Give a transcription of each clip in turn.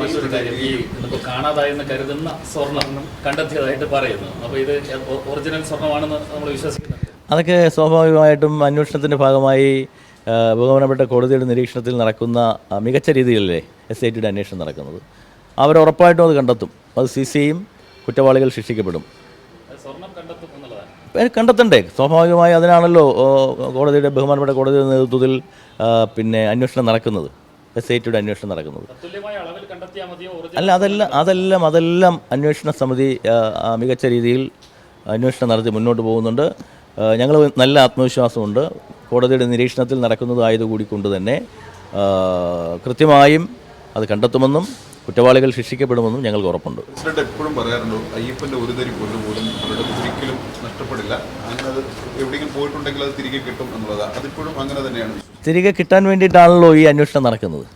മറ്റൊരു കാര്യം ഈ നമുക്ക് കാണാതായെന്ന് കരുതുന്ന സ്വർണം കണ്ടെത്തിയതായിട്ട് പറയുന്നു. അപ്പോൾ ഇത് ഒറിജിനൽ സ്വർണമാണെന്ന് നമ്മൾ വിശ്വസിക്കുന്നു അതൊക്കെ സ്വാഭാവികമായിട്ടും അന്വേഷണത്തിന്റെ ഭാഗമായി ബഹുമാനപ്പെട്ട കോടതിയുടെ നിരീക്ഷണത്തിൽ നടക്കുന്ന മികച്ച രീതിയിലല്ലേ എസ് ഐ ടിയുടെ അന്വേഷണം നടക്കുന്നത്. അവർ ഉറപ്പായിട്ടും അത് കണ്ടെത്തും. അത് സി സിയും കുറ്റവാളികൾ ശിക്ഷിക്കപ്പെടും. കണ്ടെത്തണ്ടേ. സ്വാഭാവികമായി അതിനാണല്ലോ കോടതിയുടെ ബഹുമാനപ്പെട്ട കോടതിയുടെ നേതൃത്വത്തിൽ പിന്നെ അന്വേഷണം നടക്കുന്നത്. എസ് ഐ ടിയുടെ അന്വേഷണം നടക്കുന്നത്. അല്ല അതെല്ലാം അതെല്ലാം അതെല്ലാം അന്വേഷണ സമിതി മികച്ച രീതിയിൽ അന്വേഷണം നടത്തി മുന്നോട്ട് പോകുന്നുണ്ട്. ഞങ്ങൾ നല്ല ആത്മവിശ്വാസമുണ്ട്. കോടതിയുടെ നിരീക്ഷണത്തിൽ നടക്കുന്നതായതുകൂടി കൊണ്ട് തന്നെ കൃത്യമായും അത് കണ്ടെത്തുമെന്നും കുറ്റവാളികൾ ശിക്ഷിക്കപ്പെടുമെന്നും ഞങ്ങൾക്ക് ഉറപ്പുണ്ട്. പ്രസിഡന്റ് എപ്പോഴും പറയാറുണ്ട് അയ്യപ്പന്റെ ഒരു തരി പോലും അവരുടെ ഒരിക്കലും നഷ്ടപ്പെടില്ല. അങ്ങനെ അത് എവിടെയെങ്കിലും പോയിട്ടുണ്ടെങ്കിൽ അത് തിരികെ കിട്ടും എന്നുള്ളതാണ്. അതിപ്പോഴും അങ്ങനെ തന്നെയാണ്. തിരികെ കിട്ടാൻ വേണ്ടിയിട്ടാണല്ലോ ഈ അന്വേഷണം നടക്കുന്നത്.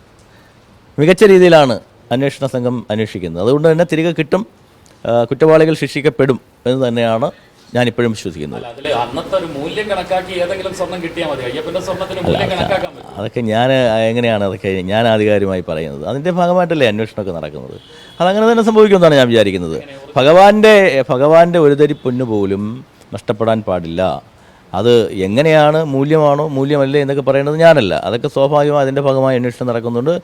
മികച്ച രീതിയിലാണ് അന്വേഷണ സംഘം അന്വേഷിക്കുന്നത്. അതുകൊണ്ട് തന്നെ തിരികെ കിട്ടും കുറ്റവാളികൾ ശിക്ഷിക്കപ്പെടും എന്ന് തന്നെയാണ് ഞാനിപ്പോഴും വിശ്വസിക്കുന്നത്. അതൊക്കെ ഞാൻ എങ്ങനെയാണ് അതൊക്കെ ഞാൻ ആധികാരികമായി പറയുന്നത്? അതിന്റെ ഭാഗമായിട്ടല്ലേ അന്വേഷണമൊക്കെ നടക്കുന്നത്. അതങ്ങനെ തന്നെ സംഭവിക്കുമെന്നാണ് ഞാൻ വിചാരിക്കുന്നത്. ഭഗവാന്റെ ഭഗവാന്റെ ഒരു തരി പൊന്നു പോലും നഷ്ടപ്പെടാൻ പാടില്ല. അത് എങ്ങനെയാണ് മൂല്യമാണോ മൂല്യമല്ലേ എന്നൊക്കെ പറയുന്നത് ഞാനല്ല. അതൊക്കെ സ്വാഭാവികമായി അതിന്റെ ഭാഗമായി അന്വേഷണം നടക്കുന്നുണ്ട്.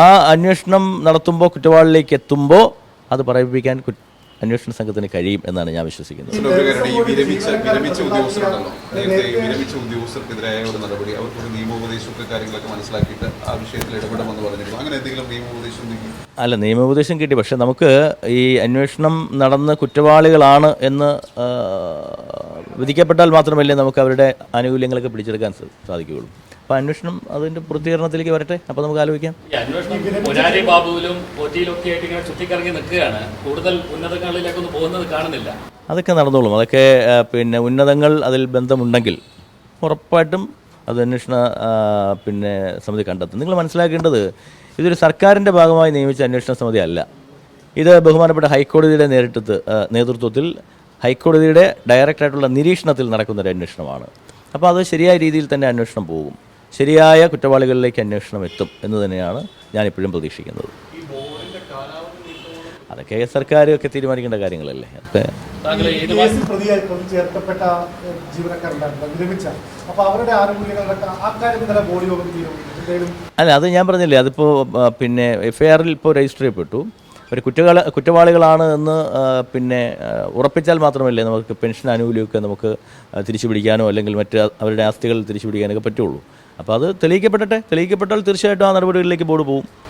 ആ അന്വേഷണം നടത്തുമ്പോൾ കുറ്റവാളിലേക്ക് എത്തുമ്പോൾ അത് പറയിപ്പിക്കാൻ അന്വേഷണ സംഘത്തിന് കഴിയും എന്നാണ് ഞാൻ വിശ്വസിക്കുന്നത്. അല്ല നിയമോപദേശം കിട്ടി. പക്ഷെ നമുക്ക് ഈ അന്വേഷണം നടന്ന് കുറ്റവാളികളാണ് എന്ന് വിധിക്കപ്പെട്ടാൽ മാത്രമല്ലേ നമുക്ക് അവരുടെ ആനുകൂല്യങ്ങളൊക്കെ പിടിച്ചെടുക്കാൻ സാധിക്കുകയുള്ളൂ. അപ്പോൾ അന്വേഷണം അതിന്റെ പൂർത്തീകരണത്തിലേക്ക് വരട്ടെ? അപ്പോൾ നമുക്ക് ആലോചിക്കാം. അന്വേഷണം പുരാരി ബാബുവിലും ഒക്കെ ആയിട്ട് ഇങ്ങനെ ചുറ്റിക്കറങ്ങി നിൽക്കുകയാണ്. കൂടുതൽ ഉന്നതങ്ങളിലേക്ക് ഒന്ന് പോകുന്നത് കാണുന്നില്ല. അതൊക്കെ നടന്നോളും. അതൊക്കെ പിന്നെ ഉന്നതങ്ങൾ അതിൽ ബന്ധമുണ്ടെങ്കിൽ ഉറപ്പായിട്ടും അത് അന്വേഷണ പിന്നെ സമിതി കണ്ടെത്തും. നിങ്ങൾ മനസ്സിലാക്കേണ്ടത് ഇതൊരു സർക്കാരിന്റെ ഭാഗമായി നിയമിച്ച അന്വേഷണ സമിതി അല്ല. ഇത് ബഹുമാനപ്പെട്ട ഹൈക്കോടതിയുടെ നേരിട്ടത്ത് നേതൃത്വത്തിൽ ഹൈക്കോടതിയുടെ ഡയറക്റ്റായിട്ടുള്ള നിരീക്ഷണത്തിൽ നടക്കുന്ന ഒരു അന്വേഷണമാണ്. അപ്പോൾ അത് ശരിയായ രീതിയിൽ തന്നെ അന്വേഷണം പോകും. ശരിയായ കുറ്റവാളികളിലേക്ക് അന്വേഷണം എത്തും എന്ന് തന്നെയാണ് ഞാനിപ്പോഴും പ്രതീക്ഷിക്കുന്നത്. അതൊക്കെ സർക്കാരൊക്കെ തീരുമാനിക്കേണ്ട കാര്യങ്ങളല്ലേ? ചേർക്കപ്പെട്ട അല്ല അത് ഞാൻ പറഞ്ഞില്ലേ അതിപ്പോൾ പിന്നെ എഫ് ഐ ആറിൽ ഇപ്പോൾ രജിസ്റ്റർ ചെയ്യപ്പെട്ടു. ഒരു കുറ്റവാള കുറ്റവാളികളാണ് എന്ന് പിന്നെ ഉറപ്പിച്ചാൽ മാത്രമല്ലേ നമുക്ക് പെൻഷൻ ആനുകൂല്യമൊക്കെ നമുക്ക് തിരിച്ചു പിടിക്കാനോ അല്ലെങ്കിൽ മറ്റ് അവരുടെ ആസ്തികൾ തിരിച്ചു പിടിക്കാനൊക്കെ പറ്റുള്ളൂ. അപ്പോൾ അത് തെളിയിക്കപ്പെടട്ടെ. തെളിയിക്കപ്പെട്ടാൽ തീർച്ചയായിട്ടും ആ നടപടികളിലേക്ക് ബോർഡ് പോകും.